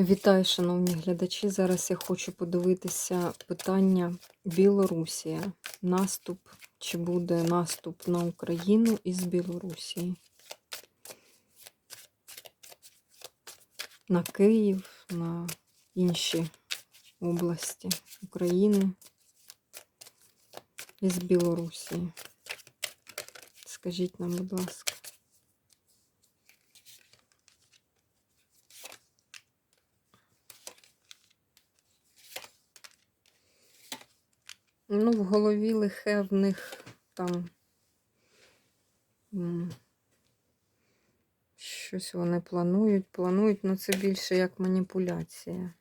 Вітаю, шановні глядачі. Зараз я хочу подивитися питання Білорусія. Наступ, чи буде наступ на Україну із Білорусії? На Київ, на інші області України із Білорусії. Скажіть нам, будь ласка. Ну, в голові лихе в них там щось вони планують, планують, але це більше як маніпуляція.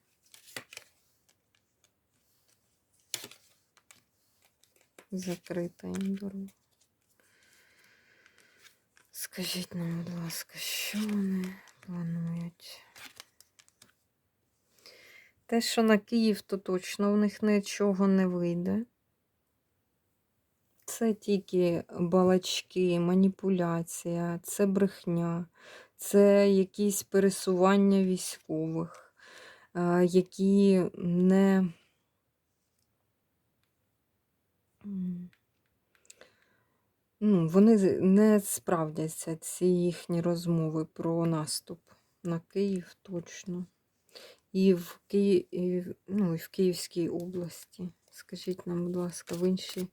Закрита дорога. Скажіть нам, будь ласка, що вони планують? Те, що на Київ, то точно в них нічого не вийде. Це тільки балачки, маніпуляція, це брехня, це якісь пересування військових, е, які не. Ну, вони не справдяться, ці їхні розмови про наступ на Київ точно. І в, Ки... ну, і в Київській області. Скажіть нам, будь ласка, в іншій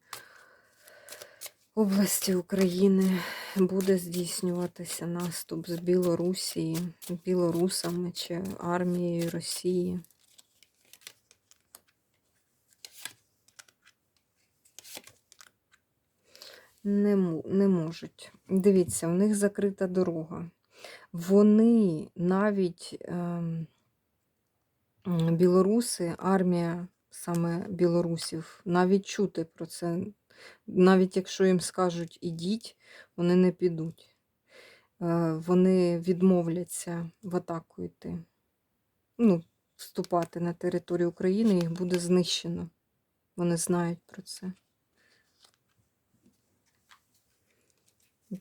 області України буде здійснюватися наступ з Білорусі, білорусами чи армією Росії. Не, не можуть. Дивіться, в них закрита дорога. Вони навіть м, білоруси, армія саме білорусів, навіть чути про це. Навіть якщо їм скажуть ідіть, вони не підуть. Е, Вони відмовляться в атаку йти. Ну, вступати на територію України, їх буде знищено. Вони знають про це.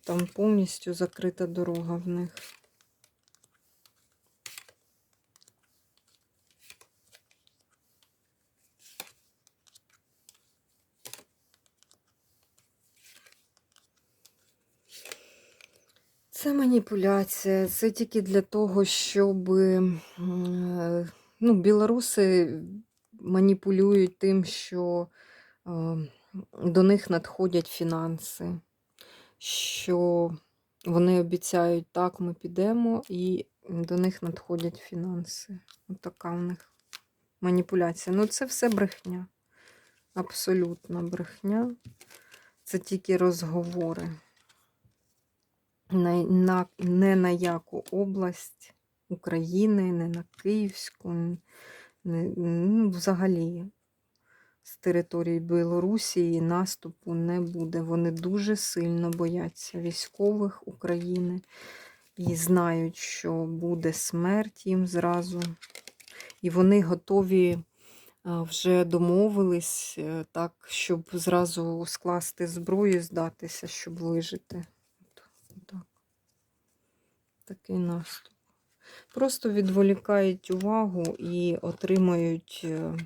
Там повністю закрита дорога в них. Це маніпуляція, це тільки для того, щоб ну, білоруси маніпулюють тим, що е, до них надходять фінанси, що вони обіцяють, так, ми підемо, і до них надходять фінанси. От така в них маніпуляція. Ну, це все брехня. Абсолютна брехня. Це тільки розговори на, на, не на яку область України, не на Київську, не, ну, взагалі з території Білорусі наступу не буде. Вони дуже сильно бояться військових України і знають, що буде смерть їм зразу. І вони готові вже домовились е, так, щоб зразу скласти зброю здатися, щоб вижити. Такий наступ. Просто відволікають увагу і отримають е, е,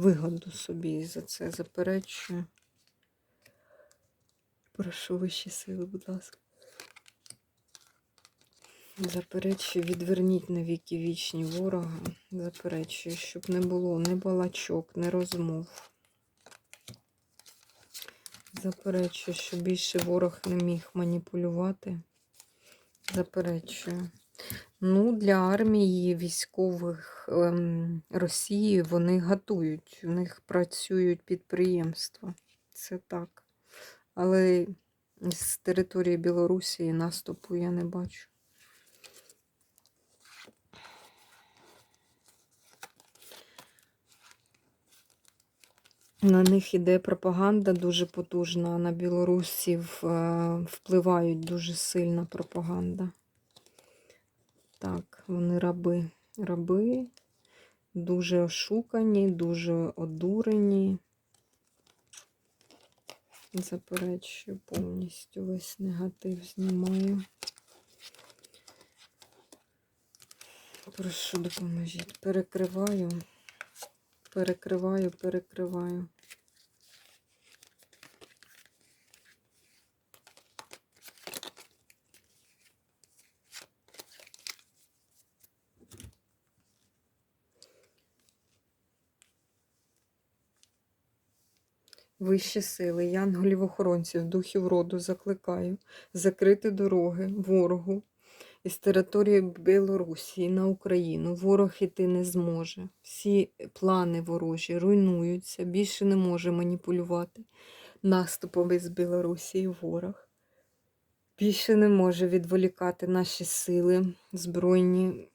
вигоду собі за це заперечую. Прошу вищі сили, будь ласка. Заперечую, відверніть на віки вічні ворога. Заперечую, щоб не було ні балачок, ні розмов. Заперечую, що більше ворог не міг маніпулювати. Заперечую. Ну, для армії військових ем, Росії вони готують, у них працюють підприємства. Це так. Але з території Білорусі наступу я не бачу. На них іде пропаганда дуже потужна, на білорусів е, впливають дуже сильна пропаганда. Так, вони раби. Раби дуже ошукані, дуже одурені. Заперечую повністю весь негатив знімаю. Прошу, допоможіть. Перекриваю, перекриваю, перекриваю. Вищі сили, янголів-охоронців, духів роду закликаю закрити дороги ворогу із території Білорусі на Україну. Ворог іти не зможе. Всі плани ворожі руйнуються, більше не може маніпулювати наступом із Білорусі ворог. Більше не може відволікати наші сили збройні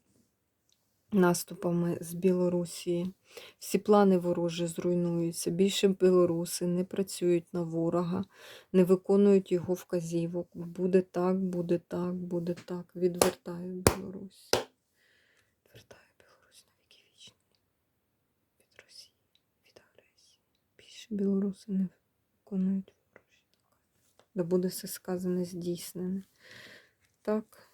наступами з Білорусі. Всі плани ворожі зруйнуються. Більше білоруси не працюють на ворога, не виконують його вказівок. Буде так, буде так, буде так. Відвертаю Білорусь. Відвертаю Білорусь на віки вічні. Від Росії, від агресії. Більше білоруси не виконують ворожі. Да буде все сказане здійснене. Так.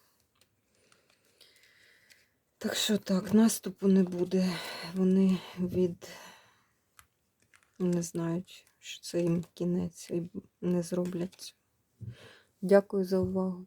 Так що так, наступу не буде. Вони від не знають, що це їм кінець і не зроблять. Дякую за увагу.